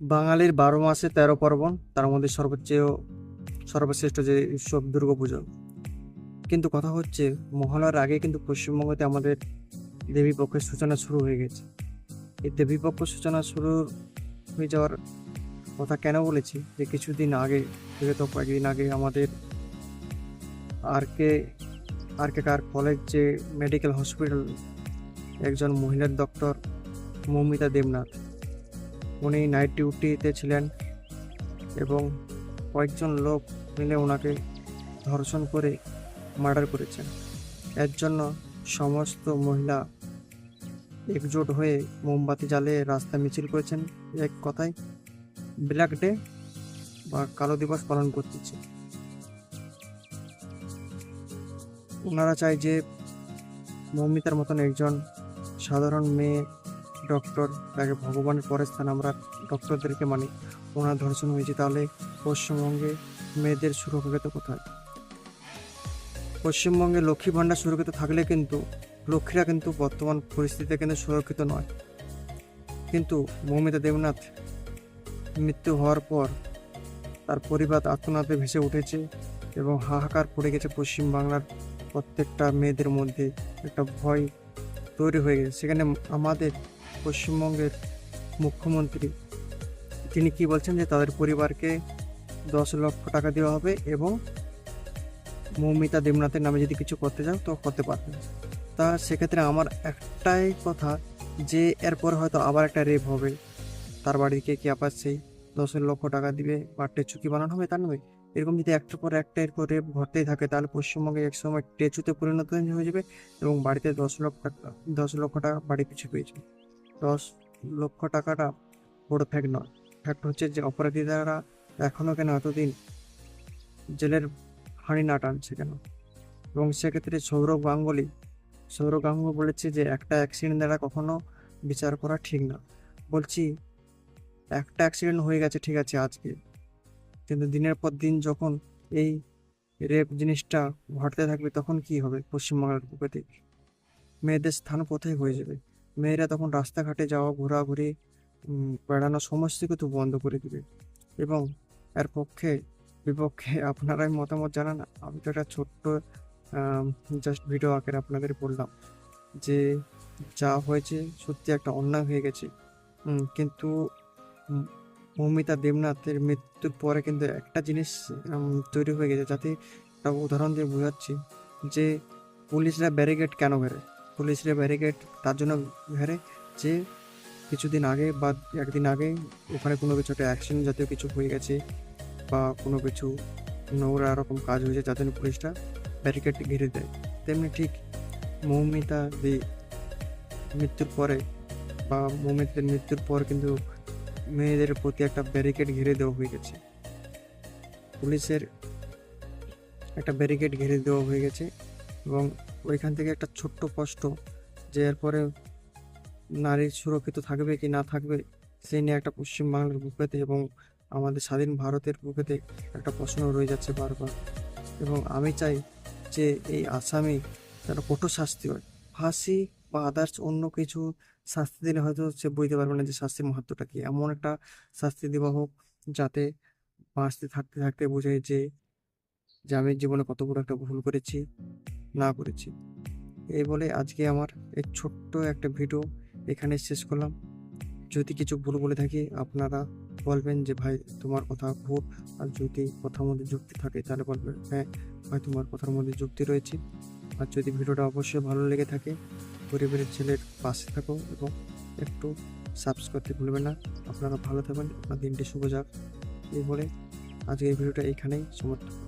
বাঙালির বারো মাসে তেরো পার্বণ, তার মধ্যে সর্বোচ্চ সর্বশ্রেষ্ঠ যে উৎসব দুর্গাপুজো কিন্তু কথা হচ্ছে মহালয়ার আগে কিন্তু পশ্চিমবঙ্গতে আমাদের দেবী পক্ষের সূচনা শুরু হয়ে গেছে। এই দেবী পক্ষ সূচনা শুরু হয়ে যাওয়ার কথা কেন বলেছি? যে কিছুদিন আগে, বিগত কয়েকদিন আগে আমাদের R K R K Kar college যে মেডিকেল হসপিটাল, একজন মহিলার ডক্টর মৌমিতা দেবনাথ উনি নাইট ডিউটিতে ছিলেন এবং কয়েকজন লোক মিলে ওনাকে ধর্ষণ করে মার্ডার করেছেন। এর জন্য সমস্ত মহিলা একজোট হয়ে মোমবাতি জ্বালিয়ে রাস্তা মিছিল করেছেন। এক কথায়, ব্ল্যাক ডে বা কালো দিবস পালন করতেছে। ওনারা চায় যে মৌমিতার মতন একজন সাধারণ মেয়ে ডক্টর, তাকে ভগবানের পরের স্থান আমরা ডক্টরদেরকে মানি। ওনার ধর্ষণ হয়েছে, তাহলে পশ্চিমবঙ্গে মেয়েদের সুরক্ষিত কোথায়? পশ্চিমবঙ্গে লক্ষ্মী ভাণ্ডার সুরক্ষিত থাকলে কিন্তু লক্ষ্মীরা কিন্তু বর্তমান পরিস্থিতিতে কিন্তু সুরক্ষিত নয়। কিন্তু মৌমিতা দেবনাথ মৃত্যু হওয়ার পর তার পরিবার আত্মনাথে ভেসে উঠেছে এবং হাহাকার পড়ে গেছে পশ্চিমবাংলার প্রত্যেকটা মেয়েদের মধ্যে। একটা ভয় তৈরি হয়ে গেছে। সেখানে আমাদের পশ্চিমবঙ্গের মুখ্যমন্ত্রী, তিনি কি বলছেন যে তাদের পরিবারকে দশ লক্ষ টাকা দেওয়া হবে এবং মৌমিতা দেবনাথের নামে যদি কিছু করতে চান তো করতে পারবেন। তা সেক্ষেত্রে আমার একটাই কথা যে এরপর হয়তো আবার একটা রেপ হবে। তার বাড়িকে কি আবার সেই দশ লক্ষ টাকা দিবে বা টেচুকি বানানো হবে তার নয়। এরকম যদি একটার পর একটা এরপর রেপ ঘটতেই থাকে তাহলে পশ্চিমবঙ্গে একসময় টেচুতে পরিণত হয়ে যাবে এবং বাড়িতে দশ লক্ষ টাকা, দশ লক্ষ টাকা বাড়ি পিছু পেয়েছে দশ লক্ষ টাকাটা বড় ফ্যাক্ট নয়। ফ্যাক্ট হচ্ছে যে অপরাধীরা এখনও কেন এতদিন জেলের হাঁড়ি না টানছে কেন? এবং সেক্ষেত্রে সৌরভ গাঙ্গুলি সৌরভ গাঙ্গুলি বলেছে যে একটা অ্যাক্সিডেন্ট দ্বারা কখনো বিচার করা ঠিক না। বলছি, একটা অ্যাক্সিডেন্ট হয়ে গেছে, ঠিক আছে, আজকে। কিন্তু দিনের পর দিন যখন এই রেপ জিনিসটা ঘটতে থাকবে, তখন কি হবে পশ্চিমবাংলার বুকেতে মেয়েদের স্থান কোথায় হয়ে যাবে? মেয়েরা তখন রাস্তাঘাটে যাওয়া, ঘোরাঘুরি বেড়ানো সমস্ত কিছু বন্ধ করে দিবে। এবং এর পক্ষে, বিপক্ষে আপনারাই মতামত জানান। আমি তো একটা ছোট্ট জাস্ট ভিডিও আকারে আপনাদের বললাম যে, যা হয়েছে সত্যি একটা অন্যায় হয়ে গেছে। কিন্তু মৌমিতা দেবনাথের মৃত্যুর পরে কিন্তু একটা জিনিস তৈরি হয়ে গেছে। যাতে একটা উদাহরণ দিয়ে বোঝাচ্ছি যে, পুলিশরা ব্যারিকেড কেন ঘেরে পুলিশরা ব্যারিকেড তার জন্য ঘেরে যে কিছুদিন আগে বা একদিন আগে ওখানে কোনো কিছু একটা অ্যাক্সিডেন্ট জাতীয় কিছু হয়ে গেছে বা কোনো কিছু নোংরা রকম কাজ হয়েছে যার জন্য পুলিশটা ব্যারিকেড ঘিরে দেয়। তেমনি ঠিক মৌমিতা দি মৃত্যুর পরে বা মৌমিতাদের মৃত্যুর পর কিন্তু মেয়েদের প্রতি একটা ব্যারিকেড ঘিরে দেওয়া হয়ে গেছে। পুলিশের একটা ব্যারিকেড ঘিরে দেওয়া হয়ে গেছে এবং ওইখান থেকে একটা ছোট্ট কষ্ট যে এরপরে নারী সুরক্ষিত থাকবে কি না থাকবে, সেই নিয়ে একটা পশ্চিমবাংলার বুকেতে এবং আমাদের স্বাধীন ভারতের বুকেতে একটা প্রশ্ন রয়ে যাচ্ছে বারবার। এবং আমি চাই যে এই আসামি যেন কঠোর শাস্তি হয়। ফাঁসি বা আদার্স অন্য কিছু শাস্তি দিলে হয়তো সে বুঝতে পারবে না যে শাস্তির মাহাত্মটা কি। এমন একটা শাস্তি দেওয়া হোক যাতে বাঁচতে থাকতে থাকতে বোঝায় যে যে আমি জীবনে কত বড় একটা ভুল করেছি। না করেছি। এই বলে আজকে আমার এই ছোট্ট একটা ভিডিও এখানে শেষ করলাম। যদি কিছু ভুল বলে থাকি, আপনারা বলবেন যে, ভাই, তোমার কথা ভুল। আর যদি কথার মধ্যে যুক্তি থাকে, তাহলে বলবেন হ্যাঁ ভাই, তোমার কথার মধ্যে যুক্তি রয়েছে। আর যদি ভিডিওটা অবশ্যই ভালো লেগে থাকে, পরিবারের ছেলের পাশে থাকো এবং একটু সাবস্ক্রাইব করতে ভুলবেন না। আপনারা ভালো থাকবেন। আপনার দিনটি শুভ যাক। এই বলে আজকে এই ভিডিওটা এইখানেই সমাপ্ত